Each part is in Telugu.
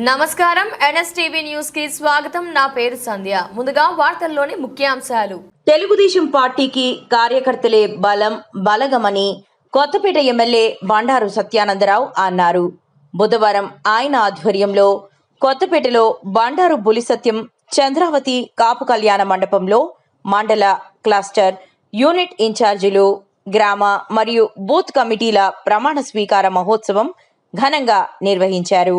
నమస్కారం. ఎన్ఎస్టీవీ న్యూస్కి స్వాగతం. నా పేరు సంధ్య. ముందుగా వార్తల్లోని ముఖ్యాంశాలు. తెలుగుదేశం పార్టీకి కార్యకర్తలే బలం బలగమని కొత్తపేట ఎమ్మెల్యే బండారు సత్యానందరావు అన్నారు. బుధవారం ఆయన ఆధ్వర్యంలో కొత్తపేటలో బండారు బులిసత్యం చంద్రావతి కాపు కళ్యాణ మండపంలో మండల క్లస్టర్ యూనిట్ ఇన్ఛార్జీలు గ్రామ మరియు బూత్ కమిటీల ప్రమాణ స్వీకార మహోత్సవం ఘనంగా నిర్వహించారు.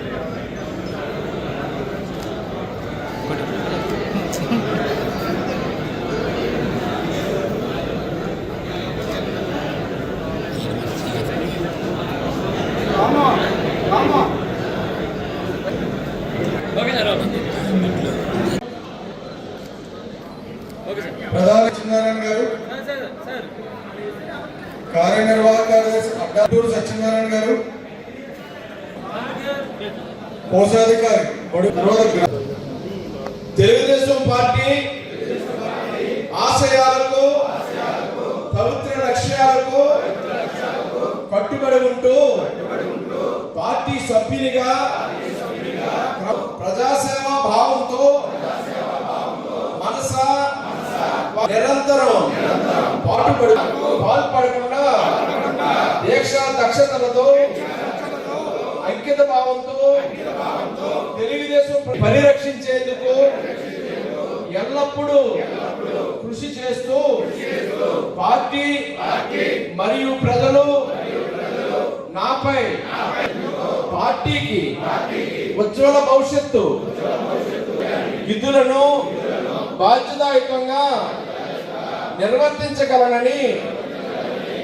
ప్రధాన సత్యనారాయణ గారు కార్యనిర్వాహక కార్యదర్శి అడ్డాటూరు సత్యనారాయణ గారు కోశాధికారి తెలుగుదేశం పార్టీ ఆశయాలకు పవిత్ర లక్ష్యాలకు కట్టుబడి ఉంటూ పార్టీ సభ్యునిగా నిరంతరం పాటుపడి పాల్పడకుండా దీక్ష దక్షతలతో అంకిత భావంతో తెలుగుదేశం పరిరక్షించేందుకు ఎల్లప్పుడూ కృషి చేస్తూ పార్టీ మరియు ప్రజలు నాపై పార్టీకి ఉజ్వల భవిష్యత్తు. విధులను బాధ్యతాయుతంగా నిర్వర్తించగలనని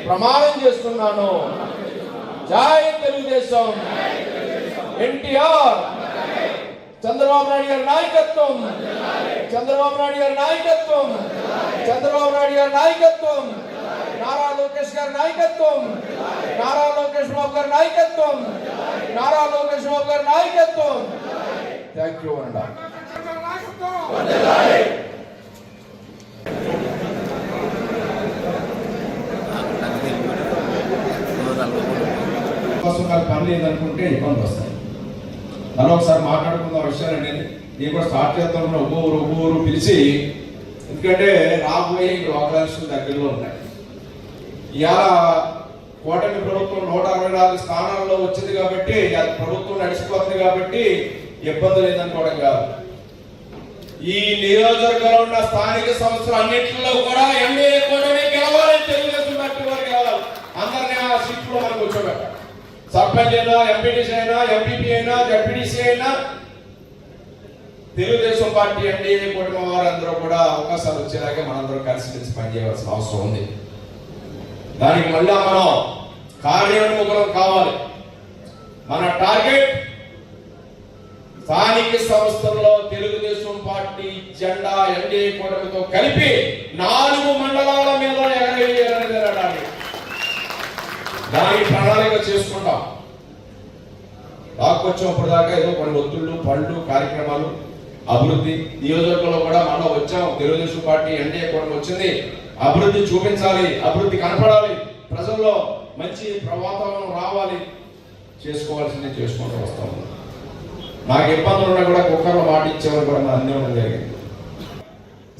ప్రమాణం చేస్తున్నాను. జై తెలుగుదేశం. ఎన్టీఆర్. చంద్రబాబు నాయుడు గారి నాయకత్వం. చంద్రబాబు నాయుడు గారి నాయకత్వం. చంద్రబాబు నాయుడు గారి నాయకత్వం. నారా లోకేష్ గారి నాయకత్వం. నారా లోకేష్ బాబు గారి నాయకత్వం. నారా లోకేష్ బాబు గారి నాయకత్వం. థ్యాంక్ యూ అండి కోసం నాకు పని లేదనుకుంటే ఇబ్బంది వస్తాయి. మనం ఒకసారి మాట్లాడుకున్న విషయాలు అనేది. నేను కూడా స్టార్ట్ చేద్దాం ఒక్కొరు ఒక్కొరు పిలిచి ఎందుకంటే రాబోయే అవకాశాలు దగ్గరలో ఉన్నాయి. ఇలా కూటమి ప్రభుత్వం నూట అరవై నాలుగు స్థానాల్లో వచ్చింది కాబట్టి అది ప్రభుత్వం నడిచిపోతుంది కాబట్టి ఇబ్బంది లేదనుకోవడం కాదు. ఈ నియోజకవర్గంలో ఉన్న స్థానిక సంస్థలు అన్నింటిలో కూడా ఎంఏ కూటమి గెలవాలి తెలుగుదేశం పార్టీ వారు గెలవాలి. అందరినీ ఆ సీట్లో మనం కూర్చోబెట్టాలి. సర్పంచ్ అయినా ఎంపీటీసీ అయినా ఎంపీపీ అయినా జడ్పీటీసీ అయినా తెలుగుదేశం పార్టీ అంటే కుటుంబం వారందరూ కూడా అవకాశాలు వచ్చేలాగే మనందరూ కలిసి కలిసి పనిచేయవలసిన అవసరం ఉంది. దానికి మళ్ళా మనం కార్యోన్ముఖం కావాలి. మన టార్గెట్ స్థానిక సంస్థల్లో తెలుగుదేశం పార్టీ జెండా ఎన్డీఏ కూటమితో కలిపి నాలుగు రాకొచ్చినప్పుడు దాకా ఏదో కొన్ని ఒత్తిళ్ళు పళ్ళు కార్యక్రమాలు అభివృద్ధి. నియోజకవర్గంలో కూడా మనం వచ్చాం. తెలుగుదేశం పార్టీ ఎన్డీఏ కూడా వచ్చింది. అభివృద్ధి చూపించాలి. అభివృద్ధి కనపడాలి. ప్రజల్లో మంచి వాతావరణం రావాలి. చేసుకోవాల్సింది చేసుకుంటూ వస్తాం నాకు ఇబ్బందులు ఉన్నా కూడా కుక్కర్లో మాట ఇచ్చేవారు కూడా మన అన్నీ జరిగింది.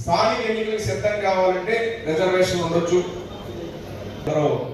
స్థానిక ఎన్నికలకు సిద్ధం కావాలంటే రిజర్వేషన్ ఉండొచ్చు. అందరూ